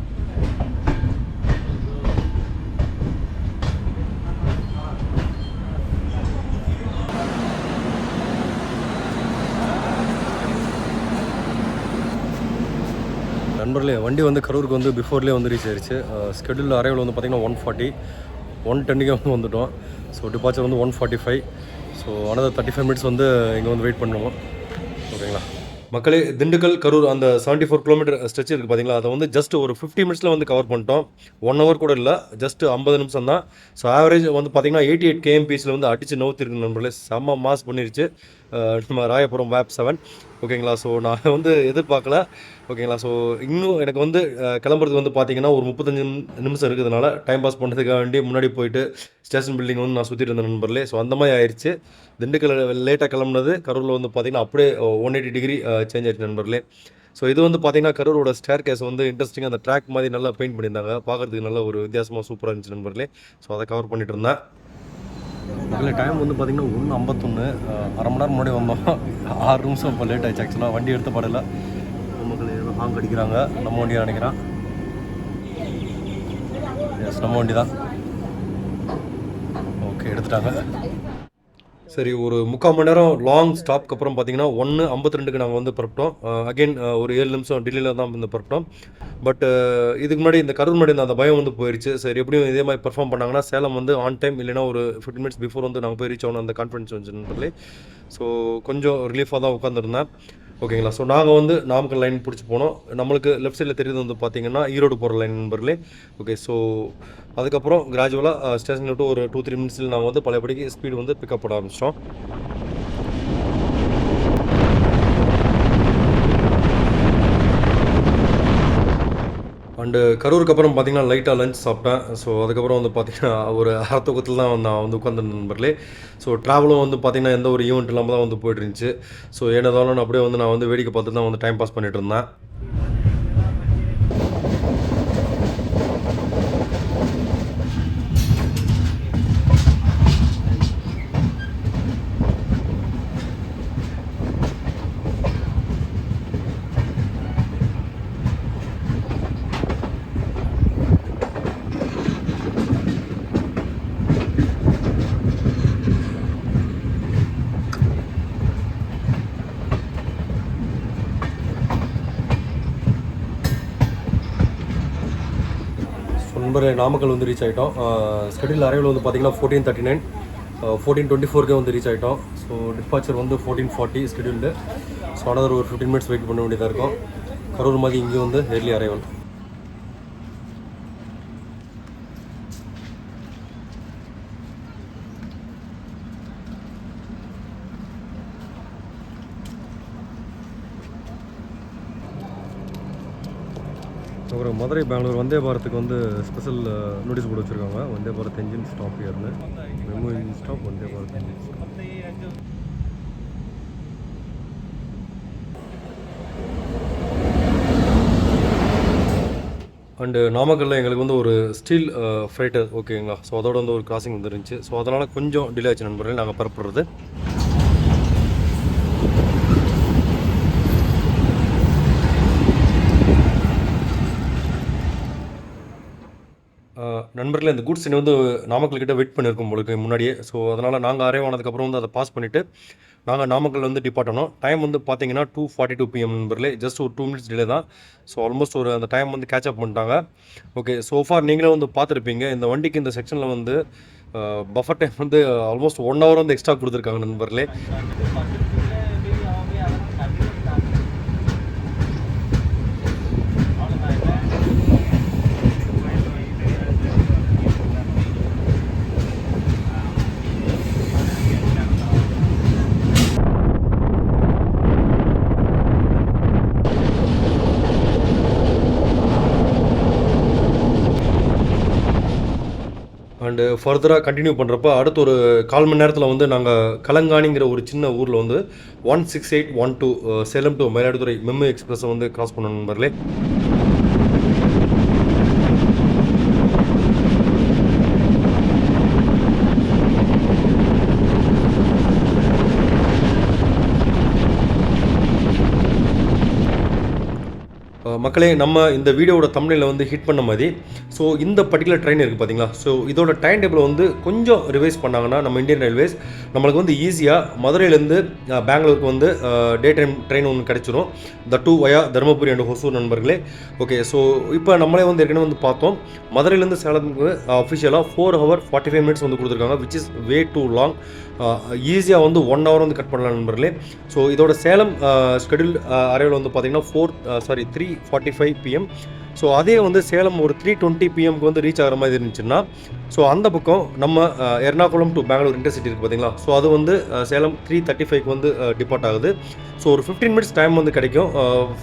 நண்பர்களே வண்டி வந்து கரூருக்கு வந்து பிஃபோர்லேயே வந்து ரீச் ஆயிடுச்சு ஸ்கெடியூல் அரைவல் வந்து பார்த்திங்கன்னா ஒன் ஃபார்ட்டி ஒன் டென்னுக்கே வந்து வந்துவிட்டோம் ஸோ டிபார்ச்சர் வந்து one forty five so another thirty five minutes வந்து இங்கே வந்து வெயிட் பண்ணுவோம். ஓகேங்களா மக்களே திண்டுக்கல் கரூர் அந்த செவன்ட்டி ஃபோர் கிலோமீட்டர் ஸ்ட்ரெச் இருக்குது பார்த்தீங்களா? அதை வந்து ஜஸ்ட் ஒரு ஃபிஃப்டி மினிட்ஸில் வந்து கவர் பண்ணிட்டோம். ஒன் ஹவர் கூட இல்லை ஜஸ்ட் ஐம்பது நிமிஷம் தான். ஸோ ஆவரேஜ் வந்து பார்த்தீங்கன்னா எயிட்டி எயிட் கேஎம்பிஸில் வந்து அடிச்சு நவுத்திருக்கு நண்பர்களே. செம்ம மாஸ் பண்ணிருச்சு. நம்ம ராயபுரம் வேப் செவன் ஓகேங்களா? ஸோ நான் வந்து எதிர்பார்க்கல. ஓகேங்களா? ஸோ இன்னும் எனக்கு வந்து கிளம்புறதுக்கு வந்து பார்த்தீங்கன்னா ஒரு முப்பத்தஞ்சு நிமிஷம் இருக்கிறதுனால டைம் பாஸ் பண்ணுறதுக்காக வேண்டி முன்னாடி போயிட்டு ஸ்டேஷன் பில்டிங் வந்து நான் சுற்றிட்டு இருந்தேன் நண்பர்களே. ஸோ அந்த மாதிரி ஆயிடுச்சு திண்டுக்கல் லேட்டாக கிளம்புனது கரூரில் வந்து பார்த்தீங்கன்னா அப்படியே ஒன் எயிட்டி டிகிரி சேஞ்ச் ஆயிடுச்சு நண்பர்களே. ஸோ இது வந்து பார்த்தீங்கன்னா கரூரோட ஸ்டேர் கேஸ் வந்து இன்ட்ரெஸ்டிங்காக அந்த ட்ராக் மாதிரி நல்லா பெயிண்ட் பண்ணியிருந்தாங்க. பார்க்கறதுக்கு நல்ல ஒரு வித்தியாசமாக சூப்பராக இருந்துச்சு நண்பர்களே. ஸோ அதை கவர் பண்ணிட்டு இருந்தேன். மக்களே டைம் வந்து பார்த்தீங்கன்னா ஒன்று ஐம்பத்தொன்று அரை மணி நேரம் முன்னாடி வந்தோம். ஆறு நிமிஷம் இப்போ லேட் ஆயிடுச்சு ஆக்சுவலாக வண்டி எடுத்த படல. மக்கள் ஏதோ ஹாங் அடிக்கிறாங்க. நம்ம வண்டியாக நினைக்கிறேன். எஸ் நம்ம வண்டி தான் ஓகே எடுத்துட்டாங்க. சரி ஒரு முக்கால் மணி நேரம் லாங் ஸ்டாப்க்கு அப்புறம் பார்த்தீங்கன்னா ஒன்று ஐம்பத்தி ரெண்டுக்கு நாங்கள் வந்து புறப்பட்டோம். அகைன் ஒரு ஏழு நிமிஷம் டெல்லியில் தான் வந்து புறப்பட்டோம். பட் இதுக்கு முன்னாடி இந்த கரூர் முன்னாடி அந்த பயம் வந்து போயிடுச்சு சரி எப்படியும் இதே மாதிரி பெர்ஃபார்ம் பண்ணாங்கன்னா சேலம் வந்து ஆன் டைம் இல்லைனா ஒரு ஃபிஃப்டின் மினிட்ஸ் பிஃபோர் வந்து நாங்கள் போய் ரீச் ஆகணும் அந்த கான்ஃபிடன்ஸ் வந்துச்சுன்றதுலே ஸோ கொஞ்சம் ரிலீஃபாக தான் உட்காந்துருந்தேன் ஓகேங்களா? ஸோ நாங்கள் வந்து நாமக்கல் லைன் பிடிச்சி போனோம். நம்மளுக்கு லெஃப்ட் சைடில் தெரியுது வந்து பார்த்தீங்கன்னா ஈரோடு போகிற லைன் நண்பர்களே. ஓகே ஸோ அதுக்கப்புறம் கிராஜுவலாக ஸ்டேஷன் விட்டு ஒரு டூ த்ரீ மினிட்ஸில் நாங்கள் வந்து பழையபடிக்கு ஸ்பீடு வந்து பிக்கப் பண்ண ஆரம்பிச்சிட்டோம். அண்டு கரூருக்கு அப்புறம் பார்த்தீங்கன்னா லைட்டாக லஞ்ச் சாப்பிட்டேன். ஸோ அதுக்கப்புறம் வந்து பார்த்தீங்கன்னா ஒரு அறத்தூக்கத்தில் தான் நான் வந்து உட்காந்துருந்த நண்பர்களே. ஸோ ட்ராவலும் வந்து பார்த்திங்கன்னா எந்த ஒரு ஈவெண்ட் இல்லாமல் தான் வந்து போயிட்டு இருந்துச்சு. ஸோ என்னதாலும் அப்படியே வந்து நான் வந்து வேடிக்கை பார்த்து தான் வந்து டைம் பாஸ் பண்ணிட்டு இருந்தேன் ஸோ நண்பர்களே நாமக்கல் வந்து ரீச் ஆகிட்டோம் ஸ்கெடியூல் அரைவில் வந்து பார்த்திங்கன்னா fourteen thirty nine fourteen twenty ஃபோர்க்கே வந்து ரீச் ஆகிட்டோம் ஸோ டிஸ்பாச்சர் வந்து fourteen forty scheduled so another ஒரு ஃபிஃப்டீன் மினிட்ஸ் வெயிட் பண்ண வேண்டியதாக இருக்கும். கரூர் மாதிரி இங்கேயும் வந்து ஏர்லி அரைவல் அப்புறம் மதுரை பெங்களூர் வந்தே பாரத்துக்கு வந்து ஸ்பெஷல் நோட்டீஸ் போர்டு வச்சுருக்காங்க. Vande Bharat engine stop இயர்னு memo engine stop Vande Bharat engine stop and நாமக்கல்லில் எங்களுக்கு வந்து ஒரு ஸ்டீல் ஃப்ரைட்டர் ஓகேங்களா ஸோ அதோட வந்து ஒரு கிராசிங் வந்துருந்துச்சு. ஸோ அதனால் கொஞ்சம் டிலே ஆச்சு நண்பர்களே நாங்கள் பரப்புறது நண்பர்களே இந்த கூட்ஸ் வந்து நாமக்கல் கிட்ட வெயிட் பண்ணியிருக்கோம் உங்களுக்கு முன்னாடியே. ஸோ அதனால் நாங்கள் அரைவ் ஆனதுக்கப்புறம் வந்து அதை பாஸ் பண்ணிவிட்டு நாங்கள் நாமக்கல் வந்து டிபார்ட் ஆனோம். டைம் வந்து பார்த்தீங்கன்னா டூ ஃபார்ட்டி டூ பிஎம் நண்பர்களே. ஜஸ்ட் ஒரு டூ மினிட்ஸ் டிலே தான். ஸோ ஆல்மோஸ்ட் ஒரு அந்த டைம் வந்து கேட்ச் அப் பண்ணிட்டாங்க. ஓகே ஸோ ஃபார் நீங்களே வந்து பார்த்துருப்பீங்க. இந்த வண்டிக்கு இந்த செக்ஷனில் வந்து uh, பஃபர் டைம் வந்து ஆல்மோஸ்ட் ஒன் ஹவர் வந்து எக்ஸ்ட்ரா கொடுத்துருக்காங்க நண்பர்களே. ஃபர்தராக கண்டினியூ பண்ணுறப்ப அடுத்த ஒரு கால் மணி நேரத்தில் வந்து நாங்கள் கலங்காணிங்கிற ஒரு சின்ன ஊரில் வந்து one six eight one two Salem to Mayiladuthurai MEMU எக்ஸ்பிரஸை வந்து கிராஸ் பண்ணணும் நண்பர்களே. மக்களே நம்ம இந்த வீடியோவோட தமிழில் வந்து ஹிட் பண்ண மாதிரி ஸோ இந்த பர்டிகுலர் ட்ரெயின் இருக்குது பார்த்தீங்களா ஸோ இதோட டைம் டேபிள் வந்து கொஞ்சம் ரிவைஸ் பண்ணாங்கன்னா நம்ம இந்தியன் ரயில்வேஸ் நம்மளுக்கு வந்து ஈஸியாக மதுரையிலேருந்து பெங்களூருக்கு வந்து டே டைம் ட்ரெயின் ஒன்று கிடச்சிரும். The two via Dharmapuri and Hosur நண்பர்களே. ஓகே ஸோ இப்போ நம்மளே வந்து ஏற்கனவே வந்து பார்த்தோம். மதுரையிலேருந்து சேலத்துக்கு அஃபிஷியலாக four hour forty five minutes வந்து கொடுத்துருக்காங்க which is way too long ஈஸியாக வந்து ஒன் ஹவர் வந்து கட் பண்ணலாம் நண்பர்களே. ஸோ இதோட சேலம் ஷெடியூல் அரைவில் வந்து பார்த்தீங்கன்னா four sorry three forty five PM so அதே வந்து சேலம் ஒரு த்ரீ டுவெண்ட்டி பிஎம்க்கு வந்து ரீச் ஆகிற மாதிரி இருந்துச்சுன்னா ஸோ அந்த பக்கம் நம்ம எர்ணாகுளம் டு பெங்களூர் இன்டர்சிட்டி இருக்குது பார்த்தீங்களா ஸோ அது வந்து சேலம் த்ரீ தேர்ட்டி ஃபைவ்க்கு வந்து டிபார்ட் ஆகுது. ஸோ ஒரு ஃபிஃப்டீன் மினிட்ஸ் டைம் வந்து கிடைக்கும்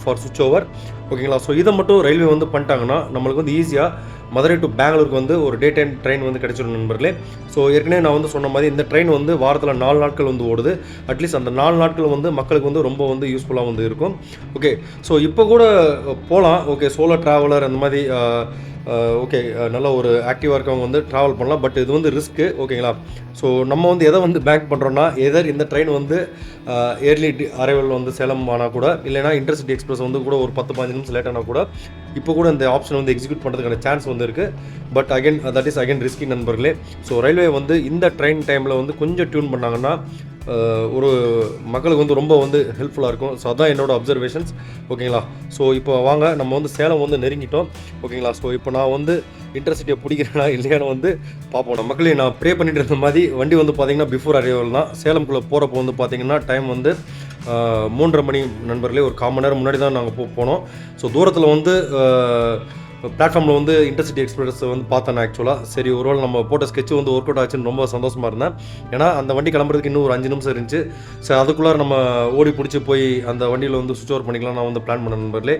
ஃபார் சுவிச் ஓவர் ஓகேங்களா ஸோ இதை மட்டும் ரயில்வே வந்து பண்ணிட்டாங்கன்னா நம்மளுக்கு வந்து ஈஸியாக மதுரை டு பெங்களூருக்கு வந்து ஒரு டே டைம் ட்ரெயின் வந்து கிடைச்சிடும் நண்பர்களே. ஸோ ஏற்கனவே நான் வந்து சொன்ன மாதிரி இந்த ட்ரெயின் வந்து வாரத்தில் நாலு நாட்கள் வந்து ஓடுது. அட்லீஸ்ட் அந்த நாலு நாட்கள் வந்து மக்களுக்கு வந்து ரொம்ப வந்து யூஸ்ஃபுல்லாக வந்து இருக்கும். ஓகே ஸோ இப்போ கூட போகலாம் ஓகே சோலோ ட்ராவலர் அந்த மாதிரி ஓகே நல்ல ஒரு ஆக்டிவாக இருக்கவங்க வந்து ட்ராவல் பண்ணலாம். பட் இது வந்து ரிஸ்க்கு ஓகேங்களா ஸோ நம்ம வந்து எதை வந்து பேங்க் பண்ணுறோன்னா எதர் இந்த ட்ரெயின் வந்து ஏர்லி அரைவல் வந்து சேலம் ஆனால் கூட இல்லைனா இன்டர்சிட்டி எக்ஸ்பிரஸ் வந்து கூட ஒரு பத்து பதினஞ்சு நிமிஷம் லேட் ஆனால் கூட இப்போ கூட அந்த ஆப்ஷன் வந்து எக்ஸிக்யூட் பண்ணுறதுக்கான சான்ஸ் வந்து இருக்குது but again that is again risky நண்பர்களே. ஸோ ரயில்வே வந்து இந்த ட்ரெயின் டைமில் வந்து கொஞ்சம் டியூன் பண்ணாங்கன்னா ஒரு மக்களுக்கு வந்து ரொம்ப வந்து ஹெல்ப்ஃபுல்லாக இருக்கும். ஸோ அதான் என்னோடய அப்சர்வேஷன்ஸ் ஓகேங்களா ஸோ இப்போ வாங்க நம்ம வந்து சேலம் வந்து நெருங்கிட்டோம். ஓகேங்களா ஸோ இப்போ நான் வந்து இன்டர்சிட்டியை பிடிக்கிறேனா இல்லையான்னு வந்து பார்ப்போம். நம்ம மக்களே நான் ப்ரே பண்ணிட்டு இருந்த மாதிரி வண்டி வந்து பார்த்திங்கன்னா பிஃபோர் அரைவல் தான். சேலம்குள்ளே போகிறப்போ வந்து பார்த்திங்கன்னா டைம் வந்து மூன்றரை மணி நண்பர்களே ஒரு கால் மணி நேரம் முன்னாடி தான் நாங்கள் போ போனோம். ஸோ தூரத்தில் வந்து பிளாட்ஃபார்மில் வந்து இன்டர்சிட்டி எக்ஸ்பிரஸ் வந்து பார்த்தேன் ஆக்சுவலாக சரி ஒரு ஒருவேளை நம்ம போட்ட ஸ்கெட்ச் வந்து ஒர்க் அவுட் ஆச்சுன்னு ரொம்ப சந்தோஷமாக இருந்தேன். ஏன்னா அந்த வண்டி கிளம்புறதுக்கு இன்னும் ஒரு அஞ்சு நிமிஷம் இருந்துச்சு. சரி அதுக்குள்ளே நம்ம ஓடி பிடிச்சி போய் அந்த வண்டியில் வந்து சுவிச் ஓவர் பண்ணிக்கலாம் நான் வந்து பிளான் பண்ண நண்பர்களே.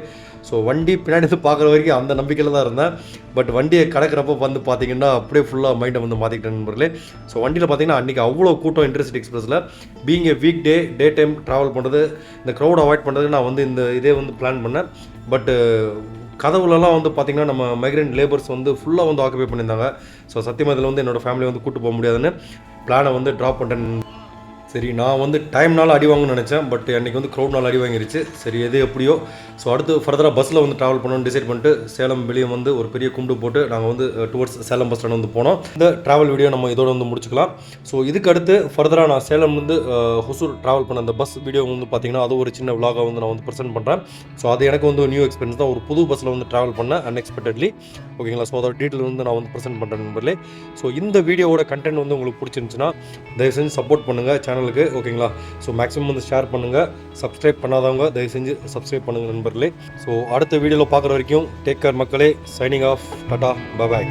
ஸோ வண்டி பின்னாடி இருந்து பார்க்குற வரைக்கும் அந்த நம்பிக்கையில் தான் இருந்தேன். பட் வண்டியை கடக்கிறப்ப வந்து பார்த்தீங்கன்னா அப்படியே ஃபுல்லாக மைண்டை வந்து மாற்றிக்கிட்டேன் நண்பர்களே. ஸோ வண்டியில் பார்த்தீங்கன்னா அன்றைக்கி அவ்வளோ கூட்டம் இன்டர்சிட்டி எக்ஸ்பிரஸில் being a weekday day time travel பண்ணுறது இந்த க்ரௌட் அவாய்ட் பண்ணுறது நான் வந்து இந்த இதே வந்து பிளான் பண்ணேன். பட்டு கதவுலலாம் வந்து பார்த்திங்கன்னா நம்ம மைக்ரெண்ட் லேபர்ஸ் வந்து ஃபுல்லாக வந்து ஆக்குபை பண்ணியிருந்தாங்க. ஸோ சத்தியமாக இதில் வந்து என்னோடய ஃபேமிலி வந்து கூட்டு போக முடியாதுன்னு பிளானை வந்து ட்ராப் பண்ணுறேன் சரி நான் வந்து டைம்னால அடி வாங்கணும்னு நினச்சேன் பட் அன்றைக்கி வந்து க்ரௌட்னால அடி வாங்கிருச்சு. சரி எது எப்படியோ. ஸோ அடுத்து ஃபர்தராக பஸ்ஸில் வந்து ட்ராவல் பண்ணணும்னு டிசைட் பண்ணிட்டு சேலம் வெளியே வந்து ஒரு பெரிய கும்பிடு போட்டு நாங்கள் வந்து uh, towards Salem bus stand வந்து போனோம். இந்த ட்ராவல் வீடியோ நம்ம இதோட வந்து முடிச்சுக்கலாம். ஸோ இதுக்கு அடுத்து ஃபர்தராக நான் சேலம் வந்து uh, ஹொசூர் ட்ராவல் பண்ண அந்த பஸ் வீடியோ வந்து பார்த்தீங்கன்னா அது ஒரு சின்ன விலாகாக வந்து நான் வந்து ப்ரெசென்ட் பண்ணுறேன் ஸோ அது எனக்கு வந்து நியூ எக்ஸ்பீரியன்ஸ் தான். ஒரு புது பஸ்ஸில் வந்து ட்ராவல் பண்ணேன் அன்எக்ஸ்பெக்டட்லி ஓகேங்களா ஸோ அதோட டீட்டெயில் வந்து நான் வந்து ப்ரெசென்ட் பண்ணுறேன் நண்பர்களே. ஸோ இந்த வீடியோவோட கண்டென்ட் வந்து உங்களுக்கு பிடிச்சிருந்துச்சுன்னா தயவு செஞ்சு சப்போர்ட் பண்ணுங்கள் சேனல் சேனலுக்கு ஓகேங்களா? ஸோ மேக்ஸிமம் வந்து ஷேர் பண்ணுங்கள் சப்ஸ்கிரைப் பண்ணாதவங்க தயவு செஞ்சு சப்ஸ்கிரைப் பண்ணுங்கள் நண்பர்களே. ஸோ அடுத்த வீடியோவில் பார்க்குற வரைக்கும் டேக் கேர் மக்களே. Signing off tata bye bye